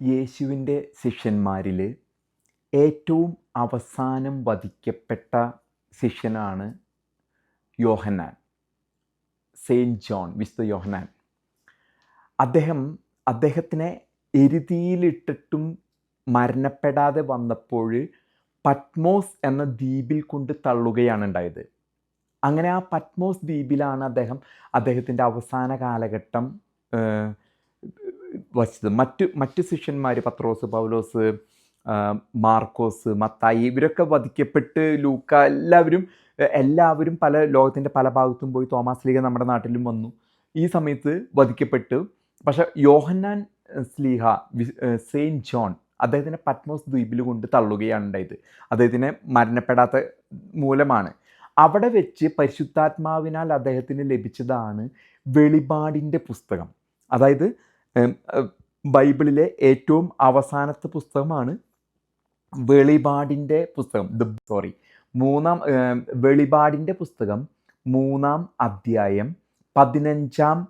യേശുവിന്റെ ശിഷ്യന്മാരിൽ ഏറ്റവും അവസാനം വധിക്കപ്പെട്ട ശിഷ്യനാണ് യോഹന്നാൻ സെയിന്റ് ജോൺ വിശുദ്ധ യോഹന്നാൻ. അദ്ദേഹം അദ്ദേഹത്തിനെ എരുതിയിലിട്ടിട്ടും മരണപ്പെടാതെ വന്നപ്പോൾ പത്മോസ് എന്ന ദ്വീപിൽ കൊണ്ട് തള്ളുകയാണ് ഉണ്ടായത്. അങ്ങനെ ആ പത്മോസ് ദ്വീപിലാണ് അദ്ദേഹം അദ്ദേഹത്തിന്റെ അവസാന കാലഘട്ടം വച്ചത് മറ്റ് മറ്റ് ശിഷ്യന്മാർ പത്രോസ് പൗലോസ് മാർക്കോസ് മത്തായി ഇവരൊക്കെ വധിക്കപ്പെട്ട് ലൂക്ക എല്ലാവരും എല്ലാവരും പല ലോകത്തിന്റെ പല ഭാഗത്തും പോയി തോമാസ് ലീഗ നമ്മുടെ നാട്ടിലും വന്നു. ഈ സമയത്ത് വധിക്കപ്പെട്ടു. പക്ഷെ യോഹന്നാൻ സ്ലീഹ സെയിന്റ് ജോൺ അദ്ദേഹത്തിനെ പത്മോസ് ദ്വീപിൽ കൊണ്ട് തള്ളുകയാണ് ഉണ്ടായത്. അദ്ദേഹത്തിന് മരണപ്പെടാത്ത മൂലമാണ്. അവിടെ വെച്ച് പരിശുദ്ധാത്മാവിനാൽ അദ്ദേഹത്തിന് ലഭിച്ചതാണ് വെളിപാടിന്റെ പുസ്തകം. അതായത് ബൈബിളിലെ ഏറ്റവും അവസാനത്തെ പുസ്തകമാണ് വെളിപാടിന്റെ പുസ്തകം. ദ സോറി മൂന്നാം വെളിപാടിന്റെ പുസ്തകം മൂന്നാം അധ്യായം പതിനഞ്ചാം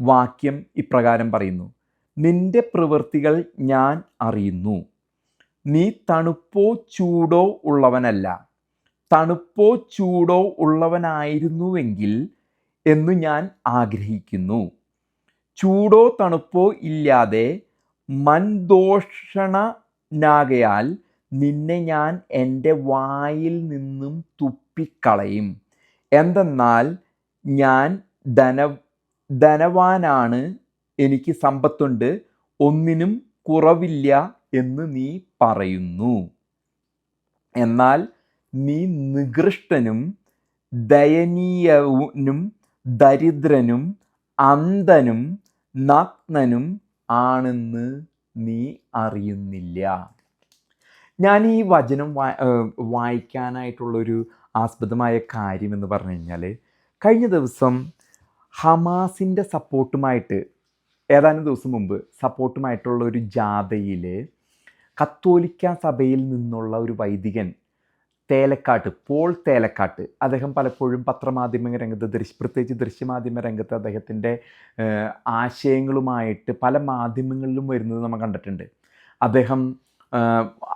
വാക്യം ഇപ്രകാരം പറയുന്നു. നിന്റെ പ്രവൃത്തികൾ ഞാൻ അറിയുന്നു. നീ തണുപ്പോ ചൂടോ ഉള്ളവനല്ല. തണുപ്പോ ചൂടോ ഉള്ളവനായിരുന്നുവെങ്കിൽ എന്നു ഞാൻ ആഗ്രഹിക്കുന്നു. ചൂടോ തണുപ്പോ ഇല്ലാതെ മൻദോഷണനാകയാൽ നിന്നെ ഞാൻ എന്റെ വായിൽ നിന്നും തുപ്പിക്കളയും. എന്തെന്നാൽ ഞാൻ ധന ധനവാനാണ് എനിക്ക് സമ്പത്തുണ്ട് ഒന്നിനും കുറവില്ല എന്ന് നീ പറയുന്നു. എന്നാൽ നീ നികൃഷ്ടനും ദയനീയനും ദരിദ്രനും അന്ധനും നഗ്നനും ആണെന്ന് നീ അറിയുന്നില്ല. ഞാൻ ഈ വചനം വായിക്കാനായിട്ടുള്ളൊരു ആസ്പദമായ കാര്യം എന്ന് പറഞ്ഞു കഴിഞ്ഞാൽ കഴിഞ്ഞ ദിവസം ഹമാസിന്റെ സപ്പോർട്ടുമായിട്ട് ഏതാനും ദിവസം മുമ്പ് സപ്പോർട്ടുമായിട്ടുള്ള ഒരു ജാഥയിൽ കത്തോലിക്ക സഭയിൽ നിന്നുള്ള ഒരു വൈദികൻ തേലക്കാട്ട് പോൾ തേലക്കാട്ട്. അദ്ദേഹം പലപ്പോഴും പത്രമാധ്യമ രംഗത്ത് ദൃശ്യ പ്രത്യേകിച്ച് ദൃശ്യമാധ്യമ രംഗത്ത് അദ്ദേഹത്തിന്റെ ആശയങ്ങളുമായിട്ട് പല മാധ്യമങ്ങളിലും വരുന്നത് നമ്മൾ കണ്ടിട്ടുണ്ട്. അദ്ദേഹം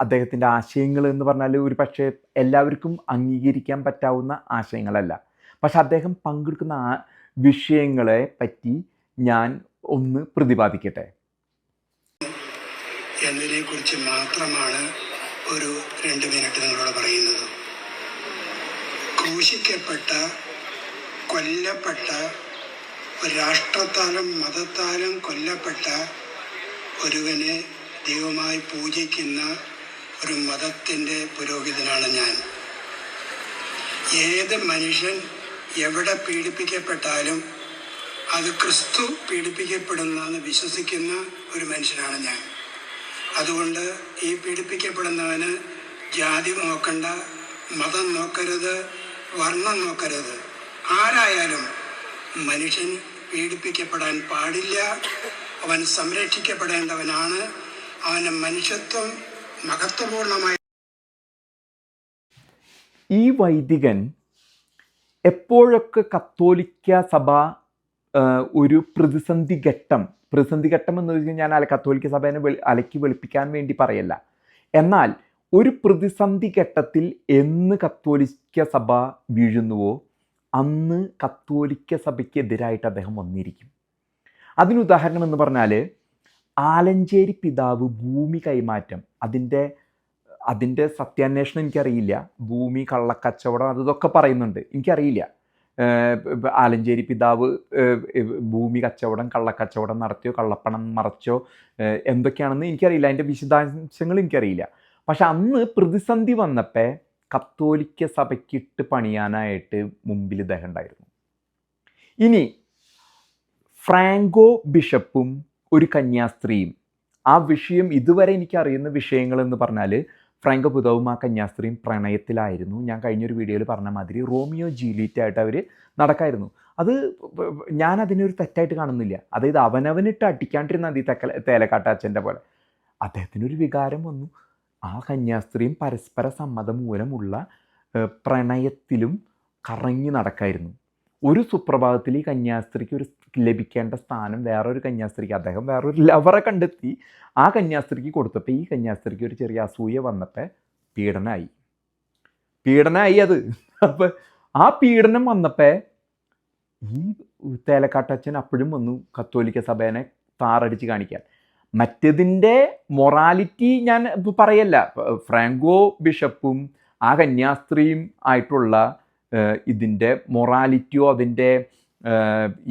അദ്ദേഹത്തിന്റെ ആശയങ്ങൾ എന്ന് പറഞ്ഞാൽ ഒരു പക്ഷേ എല്ലാവർക്കും അംഗീകരിക്കാൻ പറ്റാവുന്ന ആശയങ്ങളല്ല. പക്ഷെ അദ്ദേഹം പങ്കെടുക്കുന്ന ആ വിഷയങ്ങളെ പറ്റി ഞാൻ ഒന്ന് പ്രതിപാദിക്കട്ടെ. എന്നതിനെക്കുറിച്ച് മാത്രമാണ് ഒരു രണ്ട് മിനിറ്റ് നിങ്ങളോട് പറയുന്നത്. ക്രൂശിക്കപ്പെട്ട കൊല്ലപ്പെട്ട ഒരു രാഷ്ട്രത്താലും മതത്താലും കൊല്ലപ്പെട്ട ഒരുവനെ ദൈവമായി പൂജിക്കുന്ന ഒരു മതത്തിന്റെ പുരോഹിതനാണ് ഞാൻ. ഏത് മനുഷ്യൻ എവിടെ പീഡിപ്പിക്കപ്പെട്ടാലും അത് ക്രിസ്തു പീഡിപ്പിക്കപ്പെടുന്നെന്ന് വിശ്വസിക്കുന്ന ഒരു മനുഷ്യനാണ് ഞാൻ. അതുകൊണ്ട് ഈ പീഡിപ്പിക്കപ്പെടുന്നവന് ജാതി നോക്കണ്ട മതം നോക്കരുത് വർണം നോക്കരുത്. ആരായാലും മനുഷ്യൻ പീഡിപ്പിക്കപ്പെടാൻ പാടില്ല. അവൻ സംരക്ഷിക്കപ്പെടേണ്ടവനാണ്. അവന് മനുഷ്യത്വം മഹത്വപൂർണമായി. ഈ വൈദികൻ എപ്പോഴൊക്കെ കത്തോലിക്ക സഭ ഒരു പ്രതിസന്ധി ഘട്ടം. പ്രതിസന്ധി ഘട്ടം എന്ന് വെച്ച് കഴിഞ്ഞാൽ അല്ല കത്തോലിക്ക സഭേനെ അലക്കി വെളുപ്പിക്കാൻ വേണ്ടി പറയല്ല. എന്നാൽ ഒരു പ്രതിസന്ധി ഘട്ടത്തിൽ എന്ന് കത്തോലിക്ക സഭ വീഴുന്നുവോ അന്ന് കത്തോലിക്ക സഭയ്ക്ക് സഭയ്ക്കെതിരായിട്ട് അദ്ദേഹം വന്നിരിക്കും. അതിനുദാഹരണം എന്ന് പറഞ്ഞാൽ ആലഞ്ചേരി പിതാവ് ഭൂമി കൈമാറ്റം. അതിന്റെ അതിന്റെ സത്യാന്വേഷണം എനിക്കറിയില്ല. ഭൂമി കള്ളക്കച്ചവടം അതൊക്കെ പറയുന്നുണ്ട്. എനിക്കറിയില്ല. ആലഞ്ചേരി പിതാവ് ഭൂമി കച്ചവടം കള്ളക്കച്ചവടം നടത്തിയോ കള്ളപ്പണം മറച്ചോ എന്തൊക്കെയാണെന്ന് എനിക്കറിയില്ല. അതിന്റെ വിശദാംശങ്ങൾ എനിക്കറിയില്ല. പക്ഷെ അന്ന് പ്രതിസന്ധി വന്നപ്പോൾ കത്തോലിക്ക സഭയ്ക്കിട്ട് പണിയാനായിട്ട് മുമ്പിൽ ഇദ്ദേഹം ഉണ്ടായിരുന്നു. ഇനി ഫ്രാങ്കോ ബിഷപ്പും ഒരു കന്യാസ്ത്രീയും. ആ വിഷയം ഇതുവരെ എനിക്ക് അറിയുന്ന വിഷയങ്ങൾ എന്ന് പറഞ്ഞാൽ ഫ്രാങ്കോ പുതവും ആ കന്യാസ്ത്രീയും പ്രണയത്തിലായിരുന്നു. ഞാൻ കഴിഞ്ഞൊരു വീഡിയോയിൽ പറഞ്ഞ മാതിരി റോമിയോ ആയിട്ട് അവർ നടക്കായിരുന്നു. അത് ഞാൻ അതിനൊരു തെറ്റായിട്ട് കാണുന്നില്ല. അതായത് അവനവനിട്ട് അടിക്കാണ്ടിരുന്ന മതി തെക്കല തേലക്കാട്ടാച്ചന്റെ പോലെ. അദ്ദേഹത്തിനൊരു വികാരം വന്നു. ആ കന്യാസ്ത്രീയും പരസ്പര സമ്മതം മൂലമുള്ള പ്രണയത്തിലും കറങ്ങി നടക്കായിരുന്നു. ഒരു സുപ്രഭാതത്തിൽ ഈ കന്യാസ്ത്രീക്ക് ഒരു ലഭിക്കേണ്ട സ്ഥാനം വേറൊരു കന്യാസ്ത്രീക്ക് അദ്ദേഹം വേറൊരു ലവറെ കണ്ടെത്തി ആ കന്യാസ്ത്രീക്ക് കൊടുത്തപ്പോൾ ഈ കന്യാസ്ത്രീക്ക് ഒരു ചെറിയ അസൂയ വന്നപ്പോൾ പീഡനമായി പീഡനമായി അത്. അപ്പോൾ ആ പീഡനം വന്നപ്പോൾ ഈ തേലക്കാട്ടച്ഛൻ അപ്പോഴും വന്നു കത്തോലിക്ക സഭേനെ താറടിച്ച് കാണിക്കാൻ. മറ്റതിന്റെ മൊറാലിറ്റി ഞാൻ പറയല്ല. ഫ്രാങ്കോ ബിഷപ്പും ആ കന്യാസ്ത്രീയും ആയിട്ടുള്ള ഇതിന്റെ മൊറാലിറ്റിയോ അതിന്റെ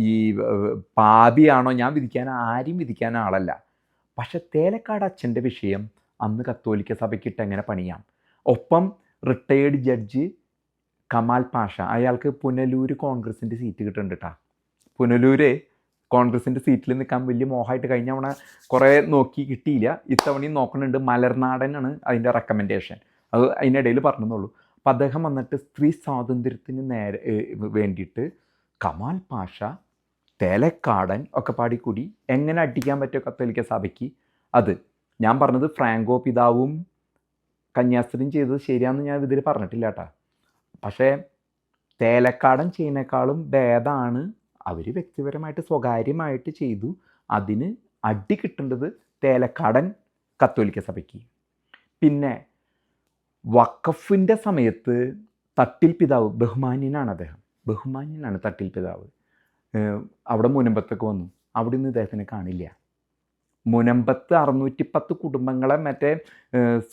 ഈ പാപിയാണോ ഞാൻ വിധിക്കാൻ ആരും വിധിക്കാൻ ആളല്ല. പക്ഷെ തേലക്കാട് അച്ഛന്റെ വിഷയം അന്ന് കത്തോലിക്ക സഭയ്ക്കിട്ട് എങ്ങനെ പണിയാം? ഒപ്പം റിട്ടയേർഡ് ജഡ്ജ് കമാൽ പാഷ അയാൾക്ക് പുനലൂർ കോൺഗ്രസിന്റെ സീറ്റ് കിട്ടുന്നുണ്ട് കേട്ടോ പുനലൂര് കോൺഗ്രസിന്റെ സീറ്റിൽ നിൽക്കാൻ വലിയ മോഹമായിട്ട് കഴിഞ്ഞ തവണ കുറേ നോക്കി കിട്ടിയില്ല. ഇത്തവണയും നോക്കുന്നുണ്ട് മലർനാടനാണ് അതിന്റെ റെക്കമെൻഡേഷൻ അത് അതിനിടയിൽ പറഞ്ഞെന്നുള്ളൂ. അപ്പം അദ്ദേഹം വന്നിട്ട് സ്ത്രീ സ്വാതന്ത്ര്യത്തിന് നേരെ വേണ്ടിയിട്ട് കമാൽ പാഷ തേലക്കാടൻ ഒക്കെ പാടിക്കൂടി. എങ്ങനെ അടിക്കാൻ പറ്റുമോ കത്തോലിക്ക സഭയ്ക്ക്? അത് ഞാൻ പറഞ്ഞത് ഫ്രാങ്കോ പിതാവും കന്യാസ്ത്രീയും ചെയ്തത് ശരിയാണെന്ന് ഞാൻ ഇതിൽ പറഞ്ഞിട്ടില്ല കേട്ടാ. പക്ഷേ തേലക്കാടൻ ചെയ്യുന്നേക്കാളും ഭേദമാണ്. അവർ വ്യക്തിപരമായിട്ട് സ്വകാര്യമായിട്ട് ചെയ്തു. അതിന് അടി കിട്ടേണ്ടത് തേലക്കാടൻ കത്തോലിക്ക സഭയ്ക്ക്. പിന്നെ വക്കഫിന്റെ സമയത്ത് തട്ടിൽ പിതാവ് ബഹുമാന്യനാണ് അദ്ദേഹം. ബഹുമാന്യനാണ് തട്ടിൽ പിതാവ്. അവിടെ മുനമ്പത്തൊക്കെ വന്നു. അവിടെ നിന്ന് ഇദ്ദേഹത്തിനെ കാണില്ല. മുനമ്പത്ത് അറുന്നൂറ്റി പത്ത് കുടുംബങ്ങളെ മറ്റേ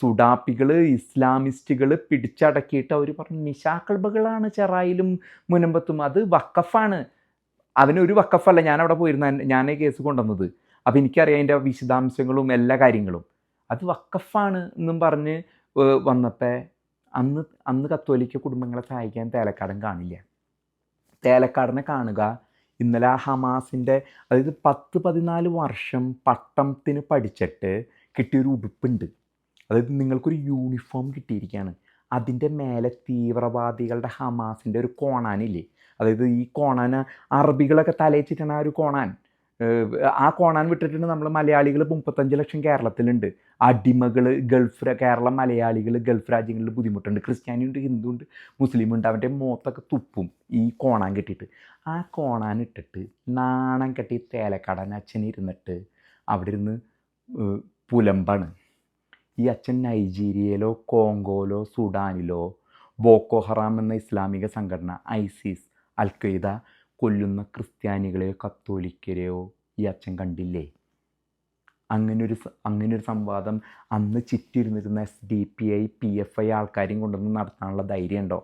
സുഡാപ്പികൾ ഇസ്ലാമിസ്റ്റുകൾ പിടിച്ചടക്കിയിട്ട് അവർ പറഞ്ഞു നിശാക്കളബകളാണ് ചെറായിലും മുനമ്പത്തും. അത് വക്കഫാണ് അവനൊരു വക്കഫല്ല ഞാൻ അവിടെ പോയിരുന്ന ഞാൻ കേസ് കൊണ്ടുവന്നത്. അപ്പോൾ എനിക്കറിയാം അതിന്റെ വിശദാംശങ്ങളും എല്ലാ കാര്യങ്ങളും. അത് വക്കഫാണ് എന്നും പറഞ്ഞ് വന്നപ്പോൾ അന്ന് അന്ന് കത്തോലിക്ക കുടുംബങ്ങളെ സഹായിക്കാൻ തേലക്കാടൻ കാണില്ല. തേലക്കാടിനെ കാണുക. ഇന്നലെ ഹമാസിന്റെ അതായത് പത്ത് പതിനാല് വർഷം പട്ടണത്തിന് പഠിച്ചിട്ട് കിട്ടിയൊരു ഉടുപ്പുണ്ട്. അതായത് നിങ്ങൾക്കൊരു യൂണിഫോം കിട്ടിയിരിക്കുകയാണ്. അതിന്റെ മേലെ തീവ്രവാദികളുടെ ഹമാസിന്റെ ഒരു കോണാനില്ലേ? അതായത് ഈ കോണാൻ അറബികളൊക്കെ തലയിച്ചിട്ടാണ് ആ ഒരു കോണാൻ. ആ കോണാൻ വിട്ടിട്ടുണ്ട് നമ്മൾ മലയാളികൾ മുപ്പത്തഞ്ച് ലക്ഷം കേരളത്തിലുണ്ട്. അടിമകൾ ഗൾഫ് കേരള മലയാളികൾ ഗൾഫ് രാജ്യങ്ങളിൽ ബുദ്ധിമുട്ടുണ്ട്. ക്രിസ്ത്യാനിയുണ്ട് ഹിന്ദുണ്ട് മുസ്ലിം ഉണ്ട് അവന്റെ മുഖത്തൊക്കെ തുപ്പും ഈ കോണാൻ കെട്ടിയിട്ട്. ആ കോണാൻ ഇട്ടിട്ട് നാണം കെട്ടി തേലക്കടൻ അച്ഛൻ ഇരുന്നിട്ട് അവിടെ ഇരുന്ന് പുലമ്പാണ്. ഈ അച്ഛൻ നൈജീരിയയിലോ കോങ്കോയിലോ സുഡാനിലോ ബോക്കോ ഹറാം എന്ന ഇസ്ലാമിക സംഘടന ഐസിസ് അൽ ഖ്വയ്ദ കൊല്ലുന്ന ക്രിസ്ത്യാനികളെയോ കത്തോലിക്കരെയോ ഈ അച്ഛൻ കണ്ടില്ലേ? അങ്ങനൊരു അങ്ങനൊരു സംവാദം അന്ന് ചുറ്റിരുന്നിരുന്ന S D P I P F I ആൾക്കാരെയും കൊണ്ടുവന്ന് നടത്താനുള്ള ധൈര്യം ഉണ്ടോ?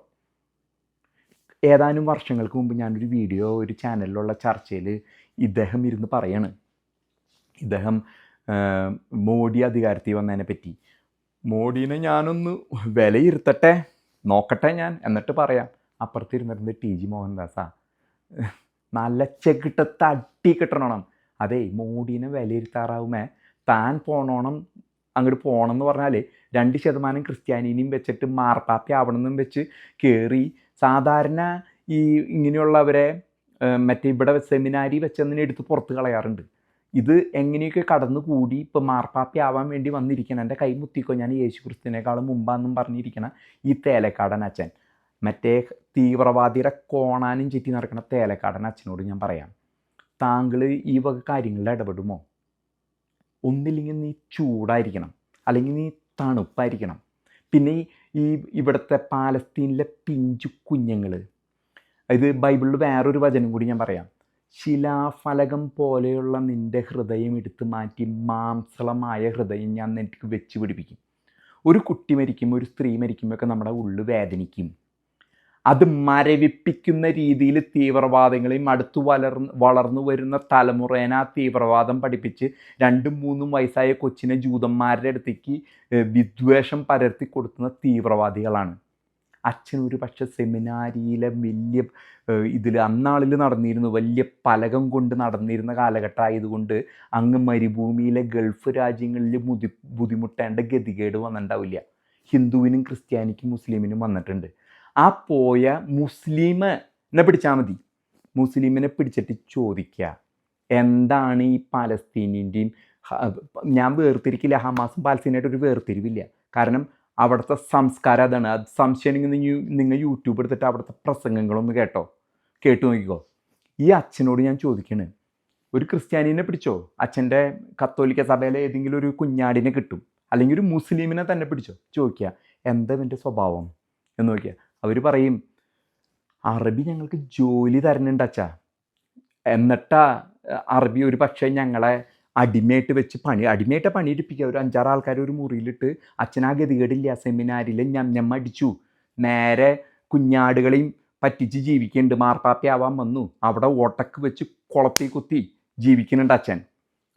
ഏതാനും വർഷങ്ങൾക്ക് മുമ്പ് ഞാനൊരു വീഡിയോ ഒരു ചാനലിലുള്ള ചർച്ചയിൽ ഇദ്ദേഹം ഇരുന്ന് പറയാണ്. ഇദ്ദേഹം മോഡി അധികാരത്തിൽ വന്നതിനെ പറ്റി. മോഡീനെ ഞാനൊന്ന് വിലയിരുത്തട്ടെ നോക്കട്ടെ ഞാൻ എന്നിട്ട് പറയാം. അപ്പുറത്തിരുന്നിരുന്നത് ടി ജി മോഹൻദാസാ. നല്ല ചെകിട്ടത്ത് അടി കിട്ടണം അതേ മോഡീനെ വിലയിരുത്താറാവുമേ. താൻ പോണോണം അങ്ങോട്ട് പോകണം എന്ന് പറഞ്ഞാൽ രണ്ട് ശതമാനം ക്രിസ്ത്യാനിനെയും വെച്ചിട്ട് മാർപ്പാപ്പി ആവണമെന്നും വെച്ച് കയറി സാധാരണ ഈ ഇങ്ങനെയുള്ളവരെ മറ്റേ ഇവിടെ സെമിനാരി വെച്ചതിനെ എടുത്ത് പുറത്ത് കളയാറുണ്ട്. ഇത് എങ്ങനെയൊക്കെ കടന്നു കൂടി ഇപ്പോൾ മാർപ്പാപ്പി ആവാൻ വേണ്ടി വന്നിരിക്കണം? എന്റെ കൈ മുത്തിക്കോ? ഞാൻ യേശു ക്രിസ്തുവിനേക്കാളും മുമ്പാന്നും പറഞ്ഞിരിക്കണം ഈ തേലക്കാടൻ അച്ഛൻ. മറ്റേ തീവ്രവാദിയുടെ കോണാനും ചുറ്റി നടക്കുന്ന തേലക്കാടൻ അച്ഛനോട് ഞാൻ പറയാം താങ്കൾ ഈ വക കാര്യങ്ങളിൽ ഇടപെടുമോ? ഒന്നില്ലെങ്കിൽ നീ ചൂടായിരിക്കണം അല്ലെങ്കിൽ നീ തണുപ്പായിരിക്കണം. പിന്നെ ഈ ഇവിടുത്തെ പാലസ്തീനിലെ പിഞ്ചു കുഞ്ഞുങ്ങൾ ഇത് ബൈബിളിൽ വേറൊരു വചനം കൂടി ഞാൻ പറയാം ശിലാഫലകം പോലെയുള്ള നിന്റെ ഹൃദയം എടുത്ത് മാറ്റി മാംസളമായ ഹൃദയം ഞാൻ നിനക്ക് വെച്ച് പിടിപ്പിക്കും ഒരു കുട്ടി മരിക്കുമ്പോൾ ഒരു സ്ത്രീ മരിക്കുമ്പോഴൊക്കെ നമ്മുടെ ഉള്ളു വേദനിക്കും. അത് മരവിപ്പിക്കുന്ന രീതിയിൽ തീവ്രവാദങ്ങളെയും അടുത്തു വളർന്ന് വളർന്നു വരുന്ന തലമുറേനെ ആ തീവ്രവാദം പഠിപ്പിച്ച് രണ്ടും മൂന്നും വയസ്സായ കൊച്ചിനെ ജൂതന്മാരുടെ അടുത്തേക്ക് വിദ്വേഷം പരത്തി കൊടുക്കുന്ന തീവ്രവാദികളാണ്. അച്ഛൻ ഒരു പക്ഷെ സെമിനാരിയിലെ വലിയ ഇതിൽ അന്നാളിൽ നടന്നിരുന്നു വലിയ പലകം കൊണ്ട് നടന്നിരുന്ന കാലഘട്ടമായതുകൊണ്ട് അങ്ങ് മരുഭൂമിയിലെ ഗൾഫ് രാജ്യങ്ങളിൽ മുതി ബുദ്ധിമുട്ടേണ്ട ഗതികേട് വന്നിട്ടുണ്ടാവില്ല. ഹിന്ദുവിനും ക്രിസ്ത്യാനിക്കും മുസ്ലിമിനും വന്നിട്ടുണ്ട്. ആ പോയ മുസ്ലിമിനെ പിടിച്ചാൽ മതി. മുസ്ലിമിനെ പിടിച്ചിട്ട് ചോദിക്കുക എന്താണ് ഈ പാലസ്തീനിന്റെയും ഞാൻ വേർതിരിക്കില്ല ഹമാസും പാലസ്തീനായിട്ട് ഒരു വേർതിരിവില്ല. കാരണം അവിടുത്തെ സംസ്കാരം അതാണ്. അത് സംശയം നിങ്ങൾ നിങ്ങൾ യൂട്യൂബ് എടുത്തിട്ട് അവിടുത്തെ പ്രസംഗങ്ങളൊന്ന് കേട്ടോ. കേട്ടു നോക്കിക്കോ. ഈ അച്ഛനോട് ഞാൻ ചോദിക്കണേ ഒരു ക്രിസ്ത്യാനിനെ പിടിച്ചോ? അച്ഛന്റെ കത്തോലിക്ക സഭയിലെ ഏതെങ്കിലും ഒരു കുഞ്ഞാടിനെ കിട്ടും? അല്ലെങ്കിൽ ഒരു മുസ്ലിമിനെ തന്നെ പിടിച്ചോ? ചോദിക്കുക എന്താ ഇവന്റെ സ്വഭാവം? എന്ന് നോക്കിയാൽ അവർ പറയും അറബി ഞങ്ങൾക്ക് ജോലി തരുന്നുണ്ട് അച്ഛാ. എന്നിട്ടാ അറബി ഒരു പക്ഷേ ഞങ്ങളെ അടിമയായിട്ട് വെച്ച് പണി അടിമയായിട്ട് പണി എടുപ്പിക്കുക ഒരു അഞ്ചാറ് ആൾക്കാർ ഒരു മുറിയിലിട്ട് അച്ഛനാ ഗതികേടില്ല സെമിനാരിൽ ഞമ്മ അടിച്ചു. നേരെ കുഞ്ഞാടുകളെയും പറ്റിച്ച് ജീവിക്കുന്നുണ്ട്. മാർപ്പാപ്പയാവാൻ വന്നു. അവിടെ ഓട്ടക്ക് വെച്ച് കുളത്തി കുത്തി ജീവിക്കുന്നുണ്ട് അച്ഛൻ.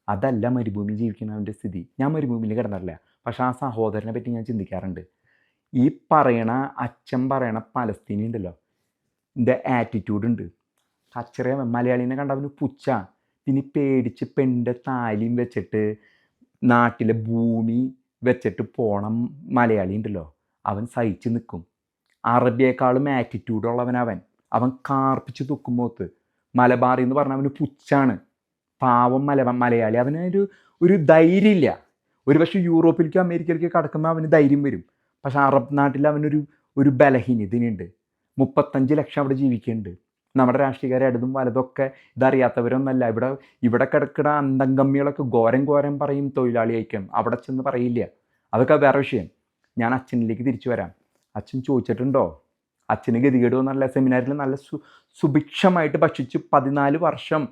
അതല്ല മരുഭൂമി ജീവിക്കുന്നവന്റെ സ്ഥിതി. ഞാൻ മരുഭൂമിയിൽ കിടന്നിട്ടില്ല പക്ഷേ ആ സഹോദരനെ പറ്റി ഞാൻ ചിന്തിക്കാറുണ്ട്. ഈ പറയണ അച്ഛൻ പറയണ പലസ്തീനി ഉണ്ടല്ലോ. എന്റെ ആറ്റിറ്റ്യൂഡ് ഉണ്ട്. കച്ചറ മലയാളീനെ കണ്ടവന് പുച്ച പിന്നെ പേടിച്ച് പെണ്ണിന്റെ താലിയും വെച്ചിട്ട് നാട്ടിലെ ഭൂമി വെച്ചിട്ട് പോണം മലയാളി ഉണ്ടല്ലോ. അവൻ സഹിച്ച് നിൽക്കും അറബിയേക്കാളും ആറ്റിറ്റ്യൂഡ് ഉള്ളവൻ അവൻ. കാർപ്പിച്ച് തുക്കുമ്പോത്ത് മലബാറി എന്ന് പറഞ്ഞാൽ അവന് പുച്ചാണ് പാവം മല മലയാളി. അവനൊരു ഒരു ധൈര്യമില്ല. ഒരു പക്ഷേ യൂറോപ്പിലേക്കോ അമേരിക്കയിലേക്കോ കടക്കുമ്പോൾ അവന് ധൈര്യം വരും. പക്ഷെ അറബ് നാട്ടിൽ അവനൊരു ഒരു ബലഹീനതയുണ്ട് മുപ്പത്തഞ്ച് ലക്ഷം അവിടെ ജീവിക്കുന്നുണ്ട്. നമ്മുടെ രാഷ്ട്രീയക്കാരെ ഇടതും വലതൊക്കെ ഇതറിയാത്തവരൊന്നല്ല. ഇവിടെ ഇവിടെ കിടക്കുന്ന അന്തംഗമ്മികളൊക്കെ ഘോരം ഘോരം പറയും തൊഴിലാളി ഐക്യം അവിടെ ചെന്ന് പറയില്ല. അതൊക്കെ വേറെ വിഷയം. ഞാൻ അച്ഛനിലേക്ക് തിരിച്ചു വരാം. അച്ഛൻ ചോദിച്ചിട്ടുണ്ടോ? അച്ഛന് ഗതികേട് നല്ല സെമിനാരിൽ നല്ല സു സുഭിക്ഷമായിട്ട് ഭക്ഷിച്ച് പതിനാല് വർഷം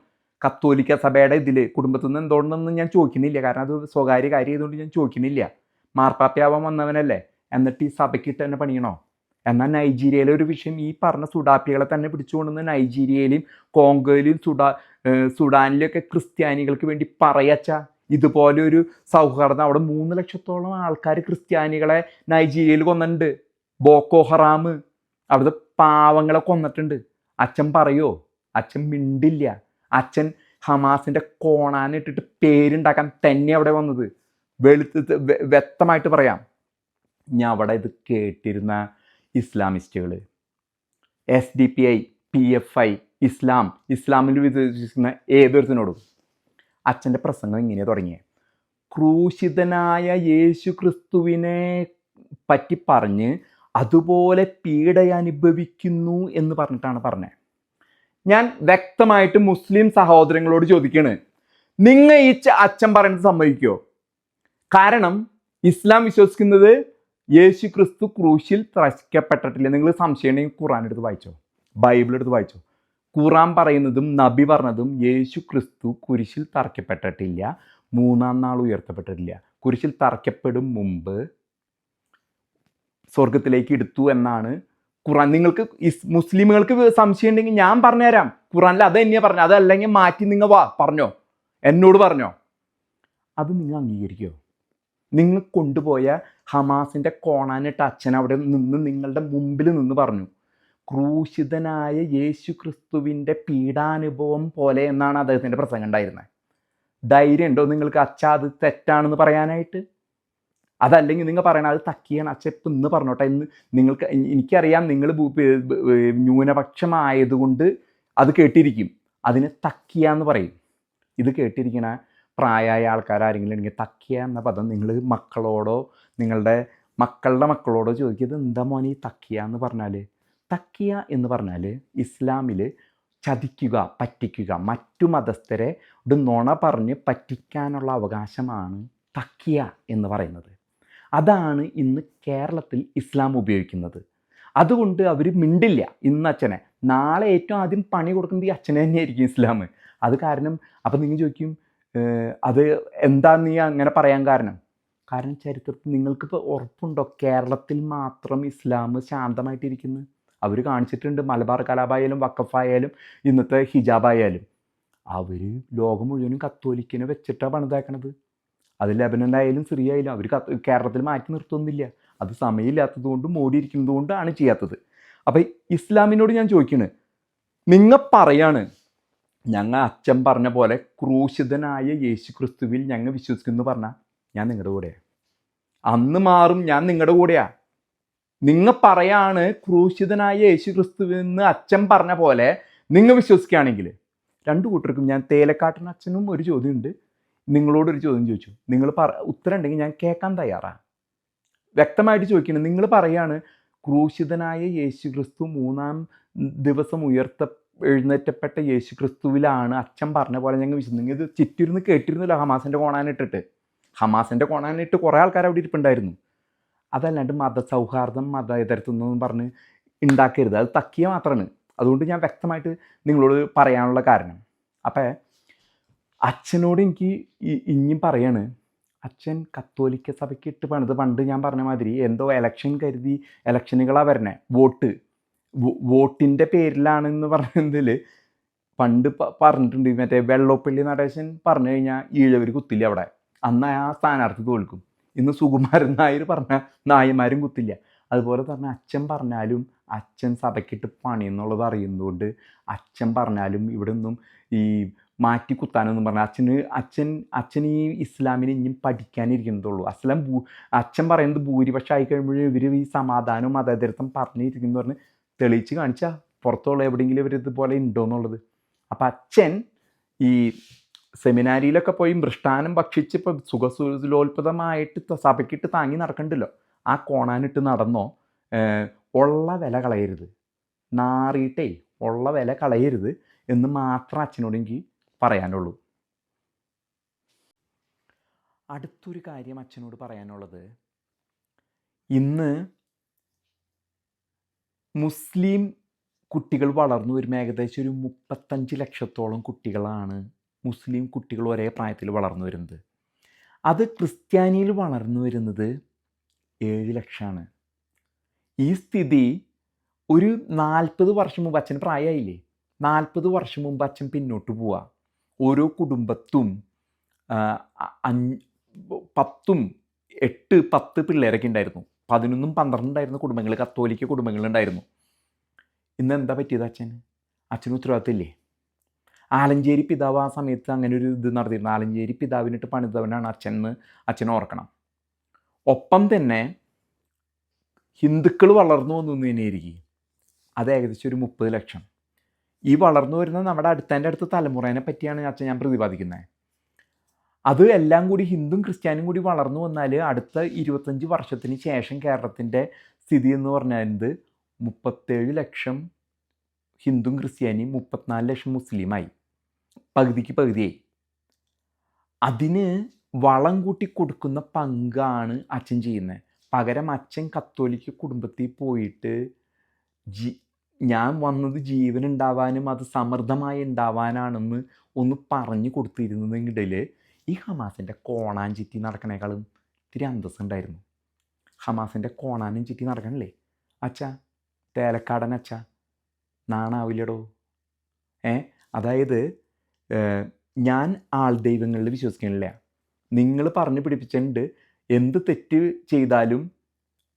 കത്തോലിക്ക സഭയുടെ ഇതിൽ കുടുംബത്തിൽ നിന്ന് എന്തുകൊണ്ടെന്ന് ഞാൻ ചോദിക്കുന്നില്ല. കാരണം അത് സ്വകാര്യ കാര്യം ആയതുകൊണ്ട് ഞാൻ ചോദിക്കുന്നില്ല. മാർപ്പാപ്പയാവാൻ വന്നവനല്ലേ? എന്നിട്ട് ഈ സഭയ്ക്കിട്ട് തന്നെ പണിയണോ? എന്നാൽ നൈജീരിയയിലെ ഒരു വിഷയം ഈ പറഞ്ഞ സുഡാപ്പികളെ തന്നെ പിടിച്ചുകൊണ്ടുവന്ന് നൈജീരിയയിലും കോങ്കോയിലും സുഡാ സുഡാനിലൊക്കെ ക്രിസ്ത്യാനികൾക്ക് വേണ്ടി പറയച്ച. ഇതുപോലെ ഒരു സൗഹാർദ്ദം. അവിടെ മൂന്ന് ലക്ഷത്തോളം ആൾക്കാർ ക്രിസ്ത്യാനികളെ നൈജീരിയയിൽ കൊന്നിട്ടുണ്ട്. Boko Haram. അവിടുത്തെ പാവങ്ങളെ കൊന്നിട്ടുണ്ട്. അച്ഛൻ പറയോ? അച്ഛൻ മിണ്ടില്ല. അച്ഛൻ ഹമാസിന്റെ കോണാനിട്ടിട്ട് പേരുണ്ടാക്കാൻ തന്നെ അവിടെ വന്നത്. വെളുത്ത് വ്യക്തമായിട്ട് പറയാം. ഞാൻ അവിടെ ഇത് കേട്ടിരുന്ന ഇസ്ലാമിസ്റ്റുകൾ S D P I P F I ഇസ്ലാം. ഇസ്ലാമിൽ വിശ്വസിക്കുന്ന ഏതൊരുത്തിനോടും അച്ഛന്റെ പ്രസംഗം ഇങ്ങനെ തുടങ്ങിയത് ക്രൂശിതനായ യേശു ക്രിസ്തുവിനെ പറ്റി പറഞ്ഞ് അതുപോലെ പീഡയനുഭവിക്കുന്നു എന്ന് പറഞ്ഞിട്ടാണ് പറഞ്ഞത് ഞാൻ വ്യക്തമായിട്ട് മുസ്ലിം സഹോദരങ്ങളോട് ചോദിക്കുകയാണ് നിങ്ങൾ ഈ അച്ഛൻ പറയുന്നത് സമ്മതിക്കുമോ കാരണം ഇസ്ലാം വിശ്വസിക്കുന്നത് യേശു ക്രിസ്തു ക്രൂശിൽ ത്രസിക്കപ്പെട്ടിട്ടില്ല. നിങ്ങൾ സംശയം ഉണ്ടെങ്കിൽ ഖുറാൻ എടുത്ത് വായിച്ചോ. ബൈബിൾ എടുത്ത് വായിച്ചോ. ഖുറാൻ പറയുന്നതും നബി പറഞ്ഞതും യേശു ക്രിസ്തു കുരിശിൽ തറയ്ക്കപ്പെട്ടിട്ടില്ല. മൂന്നാം നാൾ ഉയർത്തപ്പെട്ടിട്ടില്ല. കുരിശിൽ തറയ്ക്കപ്പെടും മുമ്പ് സ്വർഗത്തിലേക്ക് എടുത്തു എന്നാണ് ഖുറാൻ. നിങ്ങൾക്ക് ഇസ് മുസ്ലിമുകൾക്ക് സംശയം ഉണ്ടെങ്കിൽ ഞാൻ പറഞ്ഞുതരാം. ഖുറാനിൽ അത് തന്നെയാണ് പറഞ്ഞത്. അതല്ലെങ്കിൽ മാറ്റി നിങ്ങൾ വാ. പറഞ്ഞോ. എന്നോട് പറഞ്ഞോ. അത് നിങ്ങൾ അംഗീകരിക്കുമോ നിങ്ങൾ കൊണ്ടുപോയ ഹമാസിന്റെ കോണാനിട്ട് അച്ഛൻ അവിടെ നിന്ന് നിങ്ങളുടെ മുമ്പിൽ നിന്ന് പറഞ്ഞു ക്രൂശിതനായ യേശു ക്രിസ്തുവിന്റെ പീഡാനുഭവം പോലെ എന്നാണ് അദ്ദേഹത്തിന്റെ പ്രസംഗം ഉണ്ടായിരുന്നത്. ധൈര്യം ഉണ്ടോ നിങ്ങൾക്ക് അച്ഛ അത് തെറ്റാണെന്ന് പറയാനായിട്ട്? അതല്ലെങ്കിൽ നിങ്ങൾ പറയണം അത് തക്കിയാണ് അച്ഛ ഇപ്പം ഇന്ന് പറഞ്ഞോട്ടെ ഇന്ന് നിങ്ങൾക്ക് എനിക്കറിയാം നിങ്ങൾ ന്യൂനപക്ഷമായതുകൊണ്ട് അത് കേട്ടിരിക്കും. അതിന് തക്കിയ എന്ന് പറയും. ഇത് കേട്ടിരിക്കണ പ്രായമായ ആൾക്കാരാരെങ്കിലും ഉണ്ടെങ്കിൽ തക്കിയ എന്ന പദം നിങ്ങൾ മക്കളോടോ നിങ്ങളുടെ മക്കളുടെ മക്കളോടോ ചോദിക്കുക ഇത് എന്താ മോനെ ഈ തക്കിയ എന്ന് പറഞ്ഞാൽ തക്കിയ എന്ന് പറഞ്ഞാൽ ഇസ്ലാമിൽ ചതിക്കുക പറ്റിക്കുക മറ്റു മതസ്ഥരെ ഒരു നുണ പറഞ്ഞ് പറ്റിക്കാനുള്ള അവകാശമാണ് തക്കിയ എന്ന് പറയുന്നത്. അതാണ് ഇന്ന് കേരളത്തിൽ ഇസ്ലാം ഉപയോഗിക്കുന്നത്. അതുകൊണ്ട് അവർ മിണ്ടില്ല ഇന്ന് അച്ഛനെ. നാളെ ഏറ്റവും ആദ്യം പണി കൊടുക്കുന്നത് ഈ അച്ഛനെ തന്നെയായിരിക്കും ഇസ്ലാം. അത് കാരണം അപ്പം നിങ്ങൾ ചോദിക്കും അത് എന്താ നീ അങ്ങനെ പറയാൻ കാരണം? കാരണം ചരിത്രത്തിൽ നിങ്ങൾക്കിപ്പോൾ ഉറപ്പുണ്ടോ? കേരളത്തിൽ മാത്രം ഇസ്ലാം ശാന്തമായിട്ടിരിക്കുന്നത് അവർ കാണിച്ചിട്ടുണ്ട് മലബാർ കലാപായാലും വക്കഫായാലും ഇന്നത്തെ ഹിജാബായാലും. അവർ ലോകം മുഴുവനും കത്തോലിക്കിനെ വെച്ചിട്ടാണ് പണിതാക്കണത്. അത് ലെബനനായാലും സിറിയ ആയാലും അവർ കേരളത്തിൽ മാറ്റി നിർത്തുന്നില്ല. അത് സമയമില്ലാത്തത് കൊണ്ടും മോടിയിരിക്കുന്നത് കൊണ്ടാണ് ചെയ്യാത്തത്. അപ്പം ഇസ്ലാമിനോട് ഞാൻ ചോദിക്കുന്നത് നിങ്ങൾ പറയാണ് ഞങ്ങൾ അച്ഛൻ പറഞ്ഞ പോലെ ക്രൂശിതനായ യേശു ക്രിസ്തുവിൽ ഞങ്ങൾ വിശ്വസിക്കുന്നു പറഞ്ഞാൽ ഞാൻ നിങ്ങളുടെ കൂടെയാണ് അന്ന് മാറും ഞാൻ നിങ്ങളുടെ കൂടെയാ. നിങ്ങൾ പറയാണ് ക്രൂശിതനായ യേശു നിന്ന് അച്ഛൻ പറഞ്ഞ പോലെ നിങ്ങൾ വിശ്വസിക്കുകയാണെങ്കിൽ രണ്ടു കൂട്ടർക്കും ഞാൻ തേലക്കാട്ടിന് അച്ഛനും ഒരു ചോദ്യമുണ്ട്. നിങ്ങളോടൊരു ചോദ്യം ചോദിച്ചു. നിങ്ങൾ പറ ഉത്തരം ഉണ്ടെങ്കിൽ ഞാൻ കേൾക്കാൻ തയ്യാറാണ് വ്യക്തമായിട്ട് ചോദിക്കണം നിങ്ങൾ പറയാണ് ക്രൂശിതനായ യേശു ക്രിസ്തു മൂന്നാം ദിവസം ഉയർത്ത എഴുന്നേറ്റപ്പെട്ട യേശു ക്രിസ്തുവിലാണ് അച്ഛൻ പറഞ്ഞ പോലെ ഞങ്ങൾ വിശ്വസിക്കുന്നു ഇത് ചുറ്റിരുന്ന് കേട്ടിരുന്നില്ല ഹമാസിന്റെ കോണാനിട്ടിട്ട് ഹമാസിന്റെ കോണാനിട്ട് കുറേ ആൾക്കാർ അവിടെ ഇരിപ്പുണ്ടായിരുന്നു. അതല്ലാണ്ട് മതസൗഹാർദ്ദം മതേതരത്വം പറഞ്ഞ് ഉണ്ടാക്കരുത് അത് തക്കിയ മാത്രമാണ് അതുകൊണ്ട് ഞാൻ വ്യക്തമായിട്ട് നിങ്ങളോട് പറയാനുള്ള കാരണം. അപ്പം അച്ഛനോട് എനിക്ക് ഇനിയും പറയാണ് അച്ഛൻ കത്തോലിക്ക സഭയ്ക്ക് ഇട്ട് പണിത് പണ്ട് ഞാൻ പറഞ്ഞ മാതിരി എന്തോ എലക്ഷൻ കരുതി എലക്ഷനുകളാണ് വരണേ വോട്ട്. വോട്ടിന്റെ പേരിലാണെന്ന് പറഞ്ഞതിൽ പണ്ട് പറഞ്ഞിട്ടുണ്ട്. മറ്റേ വെള്ളോപ്പള്ളി നടേശൻ പറഞ്ഞു കഴിഞ്ഞാൽ ഈഴവർ കുത്തില്ല അവിടെ? അന്ന് ആ സ്ഥാനാർത്ഥി തോൽക്കും. ഇന്ന് സുകുമാരൻ നായർ പറഞ്ഞ നായന്മാരും കുത്തില്ല. അതുപോലെ തന്നെ അച്ഛൻ പറഞ്ഞാലും അച്ഛൻ സഭയ്ക്കിട്ട് പണി എന്നുള്ളത് അറിയുന്നതുകൊണ്ട് അച്ഛൻ പറഞ്ഞാലും ഇവിടെ ഒന്നും ഈ മാറ്റി കുത്താനൊന്നും പറഞ്ഞാൽ അച്ഛന് അച്ഛൻ അച്ഛൻ ഈ ഇസ്ലാമിനെ ഇനിയും പഠിക്കാനിരിക്കുന്നതുള്ളൂ. അസ്ലാം ഭൂ അച്ഛൻ പറയുന്നത് ഭൂരിപക്ഷം ആയി കഴിയുമ്പോഴും ഇവർ ഈ സമാധാനവും മതേതരത്വം പറഞ്ഞിരിക്കുന്നു പറഞ്ഞ് തെളിയിച്ച് കാണിച്ചാൽ പുറത്തുള്ള എവിടെയെങ്കിലും ഇവർ ഇതുപോലെ ഉണ്ടോ എന്നുള്ളത്. അപ്പം അച്ഛൻ ഈ സെമിനാരിയിലൊക്കെ പോയി മൃഷ്ടാനം ഭക്ഷിച്ച് ഇപ്പം സുഖസുലോത്പദമായിട്ട് സഭയ്ക്കിട്ട് താങ്ങി നടക്കണ്ടല്ലോ. ആ കോണാനിട്ട് നടന്നോ ഉള്ള വില കളയരുത്. നാറിയിട്ടേ ഉള്ള വില കളയരുത് എന്ന് മാത്രം അച്ഛനോട് എനിക്ക് പറയാനുള്ളൂ. അടുത്തൊരു കാര്യം അച്ഛനോട് പറയാനുള്ളത്. ഇന്ന് മുസ്ലിം കുട്ടികൾ വളർന്നു വരുമ്പോൾ ഏകദേശം ഒരു മുപ്പത്തഞ്ച് ലക്ഷത്തോളം കുട്ടികളാണ് മുസ്ലിം കുട്ടികൾ ഒരേ പ്രായത്തിൽ വളർന്നു വരുന്നത്. അത് ക്രിസ്ത്യാനിയിൽ വളർന്നു വരുന്നത് ഏഴ് ലക്ഷമാണ്. ഈ സ്ഥിതി ഒരു നാൽപ്പത് വർഷം മുമ്പ് അച്ഛൻ പ്രായമായില്ലേ നാൽപ്പത് വർഷം മുമ്പ് അച്ഛൻ പിന്നോട്ട് പോവുക ഓരോ കുടുംബത്തും അഞ്ച് പത്തും എട്ട് പത്ത് പിള്ളേരൊക്കെ ഉണ്ടായിരുന്നു. പതിനൊന്നും പന്ത്രണ്ടുണ്ടായിരുന്ന കുടുംബങ്ങൾ കത്തോലിക്ക കുടുംബങ്ങളുണ്ടായിരുന്നു. ഇന്ന് എന്താ പറ്റിയത് അച്ഛന് അച്ഛന് ഉത്തരവാദിത്തമില്ലേ? ആലഞ്ചേരി പിതാവ് ആ സമയത്ത് അങ്ങനെ ഒരു ഇത് നടത്തിയിരുന്നു. ആലഞ്ചേരി പിതാവിനിട്ട് പണിതവനാണ് അച്ഛൻ അച്ഛൻ ഓർക്കണം. ഒപ്പം തന്നെ ഹിന്ദുക്കൾ വളർന്നു വന്നു തന്നെയായിരിക്കും. അത് ഏകദേശം ഒരു മുപ്പത് ലക്ഷം. ഈ വളർന്നു വരുന്ന നമ്മുടെ അടുത്തതിന്റെ അടുത്ത് തലമുറേനെ പറ്റിയാണ് അച്ഛൻ ഞാൻ പ്രതിപാദിക്കുന്നത്. അത് എല്ലാം കൂടി ഹിന്ദും ക്രിസ്ത്യാനും കൂടി വളർന്നു വന്നാൽ അടുത്ത ഇരുപത്തഞ്ച് വർഷത്തിന് ശേഷം കേരളത്തിന്റെ സ്ഥിതി എന്ന് പറഞ്ഞത് മുപ്പത്തേഴ് ലക്ഷം ഹിന്ദും ക്രിസ്ത്യാനിയും മുപ്പത്തിനാല് ലക്ഷം മുസ്ലിമായി. പകുതിക്ക് പകുതിയായി. അതിന് വളം കൂട്ടി കൊടുക്കുന്ന പങ്കാണ് അച്ഛൻ ചെയ്യുന്നത്. പകരം അച്ഛൻ കത്തോലിക്ക കുടുംബത്തിൽ പോയിട്ട് ജി ഞാൻ വന്നത് ജീവനുണ്ടാവാനും അത് സമൃദ്ധമായി ഉണ്ടാവാനാണെന്ന് ഒന്ന് പറഞ്ഞു കൊടുത്തിരുന്നതെങ്കിൽ ഈ ഹമാസിന്റെ കോണാൻ ചിറ്റി നടക്കണേക്കാളും ഇത്തിരി അന്തസ്സുണ്ടായിരുന്നു ഹമാസിന്റെ കോണാനും ചിറ്റി നടക്കണല്ലേ? അച്ഛാ തേലക്കാടൻ അച്ഛാ നാണാവില്ലടോ? ഏ അതായത് ഞാൻ ആൾ ദൈവങ്ങളിൽ വിശ്വസിക്കണില്ല. നിങ്ങൾ പറഞ്ഞു പിടിപ്പിച്ചിട്ടുണ്ട് എന്ത് തെറ്റ് ചെയ്താലും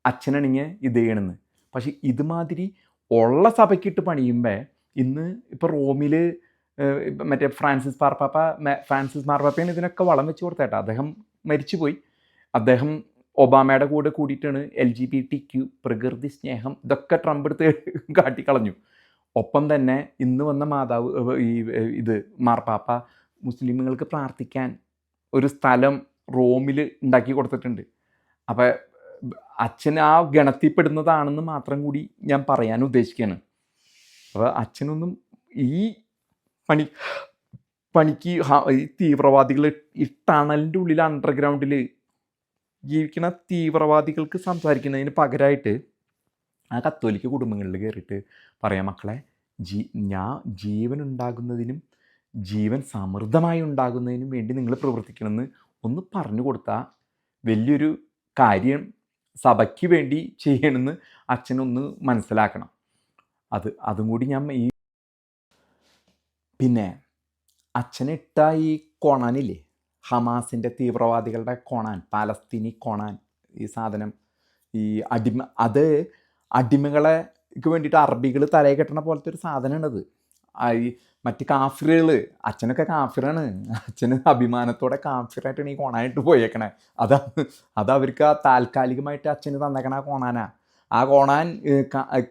അച്ഛനണിഞ്ഞ് ഇത് ചെയ്യണമെന്ന് പക്ഷെ ഇതുമാതിരി ഉള്ള സഭയ്ക്കിട്ട് പണിയുമ്പോൾ ഇന്ന് ഇപ്പോൾ റോമിൽ മറ്റേ ഫ്രാൻസിസ് മാർപ്പാപ്പ ഫ്രാൻസിസ് മാർപ്പാപ്പയാണ് ഇതിനൊക്കെ വളം വെച്ച് കൊടുത്തേട്ടോ. അദ്ദേഹം മരിച്ചുപോയി. അദ്ദേഹം ഒബാമയുടെ കൂടെ കൂടിയിട്ടാണ് L G B T Q പ്രകൃതി സ്നേഹം ഇതൊക്കെ ട്രംപ് എടുത്ത് കാട്ടിക്കളഞ്ഞു. ഒപ്പം തന്നെ ഇന്ന് വന്ന മാതാവ് ഈ ഇത് മാർപ്പാപ്പ മുസ്ലിമുകൾക്ക് പ്രാർത്ഥിക്കാൻ ഒരു സ്ഥലം റോമിൽ ഉണ്ടാക്കി കൊടുത്തിട്ടുണ്ട്. അപ്പം അച്ഛൻ ആ ഗണത്തിൽപ്പെടുന്നതാണെന്ന് മാത്രം കൂടി ഞാൻ പറയാൻ ഉദ്ദേശിക്കുകയാണ് അപ്പോൾ അച്ഛനൊന്നും ഈ പണി പണിക്ക് ഈ തീവ്രവാദികൾ ഈ ടണലിന്റെ ഉള്ളിൽ അണ്ടർഗ്രൗണ്ടിൽ ജീവിക്കുന്ന തീവ്രവാദികൾക്ക് സംസാരിക്കുന്നതിന് പകരമായിട്ട് ആ കത്തോലിക്ക കുടുംബങ്ങളിൽ കയറിയിട്ട് പറയാം മക്കളെ ജീ ഞാൻ ജീവൻ ഉണ്ടാകുന്നതിനും ജീവൻ സമൃദ്ധമായി ഉണ്ടാകുന്നതിനും വേണ്ടി നിങ്ങൾ പ്രവർത്തിക്കണമെന്ന് ഒന്ന് പറഞ്ഞു കൊടുത്താൽ വലിയൊരു കാര്യം സഭയ്ക്ക് വേണ്ടി ചെയ്യണമെന്ന് അച്ഛനൊന്ന് മനസ്സിലാക്കണം. അത് അതും കൂടി ഞാൻ ഈ പിന്നെ അച്ഛനിട്ട ഈ കൊണാനില്ലേ? ഹമാസിന്റെ തീവ്രവാദികളുടെ കൊണാൻ പാലസ്തീനി കൊണാൻ ഈ സാധനം ഈ അടിമ അത് അടിമകളെ ക്ക് വേണ്ടിയിട്ട് അറബികൾ തലയെ കെട്ടണ പോലത്തെ ഒരു സാധനമാണത് ഈ മറ്റ് കാഫിറുകൾ അച്ഛനൊക്കെ കാഫിറാണ്. അച്ഛന് അഭിമാനത്തോടെ കാഫിറായിട്ടാണ് ഈ കോണായിട്ട് പോയേക്കണേ. അതാ അത് അവർക്ക് ആ താൽക്കാലികമായിട്ട് അച്ഛന് തന്നേക്കണ ആ കോണാനാ. ആ കോണാൻ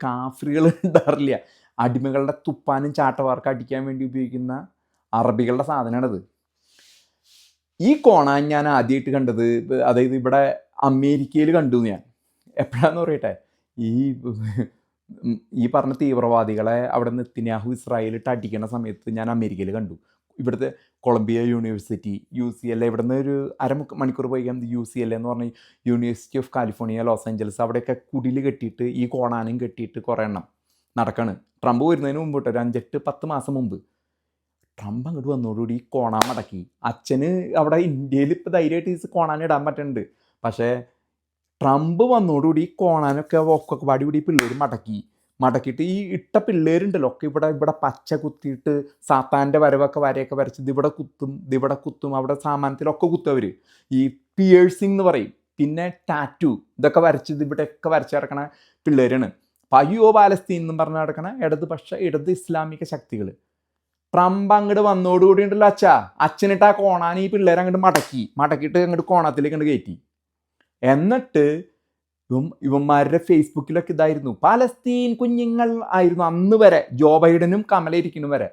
കാഫിറുകൾ ഉണ്ടാറില്ല അടിമകളുടെ തുപ്പാനും ചാട്ടവാർക്ക് അടിക്കാൻ വേണ്ടി ഉപയോഗിക്കുന്ന അറബികളുടെ സാധനമാണത്. ഈ കോണ ഞാൻ ആദ്യമായിട്ട് കണ്ടത് അതായത് ഇവിടെ അമേരിക്കയിൽ കണ്ടു ഞാൻ. എപ്പോഴാന്ന് പറയട്ടെ? ഈ ഈ പറഞ്ഞ തീവ്രവാദികളെ അവിടെ നെത്തിന്യാഹു ഇസ്രായേലിട്ട് അടിക്കുന്ന സമയത്ത് ഞാൻ അമേരിക്കയിൽ കണ്ടു. ഇവിടുത്തെ Columbia university U C L ഇവിടുന്ന് ഒരു അരമുക്ക് മണിക്കൂർ പോയി കഴിഞ്ഞാൽ യു സി എൽ എന്ന് പറഞ്ഞ university of California Los Angeles അവിടെയൊക്കെ കുടിൽ കെട്ടിയിട്ട് ഈ കോണാനും കെട്ടിയിട്ട് കുറേ എണ്ണം നടക്കാണ്. ട്രംപ് വരുന്നതിന് മുമ്പ് കേട്ടോ ഒരു അഞ്ചെട്ട് പത്ത് മാസം മുമ്പ്. ട്രംപ് അങ്ങോട്ട് വന്നതോടുകൂടി ഈ കോണാൻ മടക്കി. അച്ഛന് അവിടെ ഇന്ത്യയിൽ ഇപ്പോൾ ധൈര്യമായിട്ട് ഈ കോണാൻ ഇടാൻ പറ്റുന്നുണ്ട് പക്ഷേ ട്രംപ് വന്നതോടുകൂടി ഈ കോണാനൊക്കെ ഒക്കെ പാടി കൂടി പിള്ളേർ മടക്കി. മടക്കിയിട്ട് ഈ ഇട്ട പിള്ളേരുണ്ടല്ലോ ഒക്കെ ഇവിടെ ഇവിടെ പച്ച കുത്തിയിട്ട് സാത്താന്റെ വരവൊക്കെ വരയൊക്കെ വരച്ച് ഇവിടെ കുത്തും ഇവിടെ കുത്തും അവിടെ സാമാനത്തിലൊക്കെ കുത്തവർ ഈ പിയേഴ്സിംഗ് എന്ന് പറയും. പിന്നെ ടാറ്റു ഇതൊക്കെ വരച്ച് ഇവിടെയൊക്കെ വരച്ചിറക്കണ പിള്ളേരാണ്. അപ്പം അയ്യോ പാലസ്തീൻ എന്നും പറഞ്ഞ് നടക്കണ ഇടതുപക്ഷ ഇടത് ഇസ്ലാമിക ശക്തികൾ ട്രംപ് അങ്ങോട്ട് വന്നോടുകൂടി ഉണ്ടല്ലോ അച്ഛാ. അച്ഛനിട്ട് ആ കോണാൻ ഈ പിള്ളേരെ അങ്ങോട്ട് മടക്കി. മടക്കിയിട്ട് അങ്ങോട്ട് കോണത്തിലേക്ക് അങ്ങോട്ട് കയറ്റി. എന്നിട്ട് ഇവം ഇവന്മാരുടെ ഫേസ്ബുക്കിലൊക്കെ ഇതായിരുന്നു. പാലസ്തീൻ കുഞ്ഞുങ്ങൾ ആയിരുന്നു അന്ന് വരെ ജോ ബൈഡനും കമല ഇരിക്കുന്നു വരെ.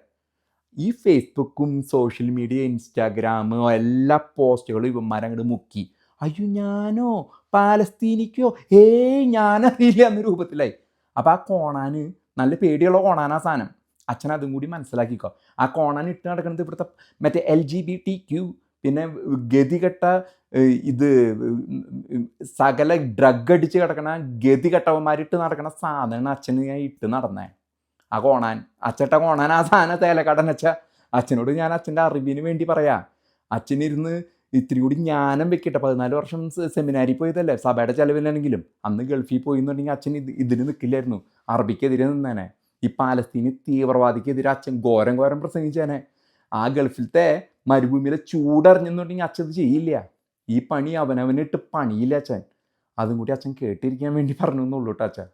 ഈ ഫേസ്ബുക്കും സോഷ്യൽ മീഡിയ ഇൻസ്റ്റാഗ്രാം എല്ലാ പോസ്റ്റുകളും ഇവന്മാരങ്ങോട്ട് മുക്കി. അയ്യോ ഞാനോ? പാലസ്തീനിക്കോ? ഏയ് ഞാനറിയില്ല എന്ന രൂപത്തിലായി. അപ്പം ആ കോണാന് നല്ല പേടിയുള്ള കോണാനാ സാധനം. അച്ഛൻ അതും കൂടി മനസ്സിലാക്കിക്കോ. ആ കോണാൻ ഇട്ട് നടക്കുന്നത് ഇവിടുത്തെ മറ്റേ L G B T Q പിന്നെ ഗതികെട്ട ഇത് സകല ഡ്രഗ് അടിച്ച് കിടക്കണ ഗതികെട്ടവന്മാരിട്ട് നടക്കണ സാധനമാണ് അച്ഛന് ഞാൻ ഇട്ട് നടന്നേ. ആ കോണാൻ അച്ഛട്ട കോണാൻ ആ സാധനം തേലക്കടനച്ച അച്ഛനോട് ഞാൻ അച്ഛന്റെ അറിവിന് വേണ്ടി പറയാം. അച്ഛനിരുന്ന് ഇത്തിരി കൂടി ജ്ഞാനം വെക്കട്ടെ. പതിനാല് വർഷം സെമിനാരി പോയതല്ലേ? സഭയുടെ ചെലവിലാണെങ്കിലും. അന്ന് ഗൾഫിൽ പോയി എന്നുണ്ടെങ്കിൽ അച്ഛൻ ഇത് ഇതിന് നിൽക്കില്ലായിരുന്നു അറബിക്കെതിരെ നിന്നേനെ. ഈ പാലസ്തീനി തീവ്രവാദിക്കെതിരെ അച്ഛൻ ഘോരം ഘോരം പ്രസംഗിച്ചേനെ. ആ ഗൾഫിലത്തെ മരുഭൂമിയിലെ ചൂടറിഞ്ഞെന്നുണ്ടെങ്കിൽ അച്ഛൻ ഇത് ചെയ്യില്ല. ഈ പണി അവനവനിട്ട് പണിയില്ല അച്ഛൻ. അതും കൂടി അച്ഛൻ കേട്ടിരിക്കാൻ വേണ്ടി പറഞ്ഞു എന്നുള്ളൂ കേട്ടോ അച്ഛൻ.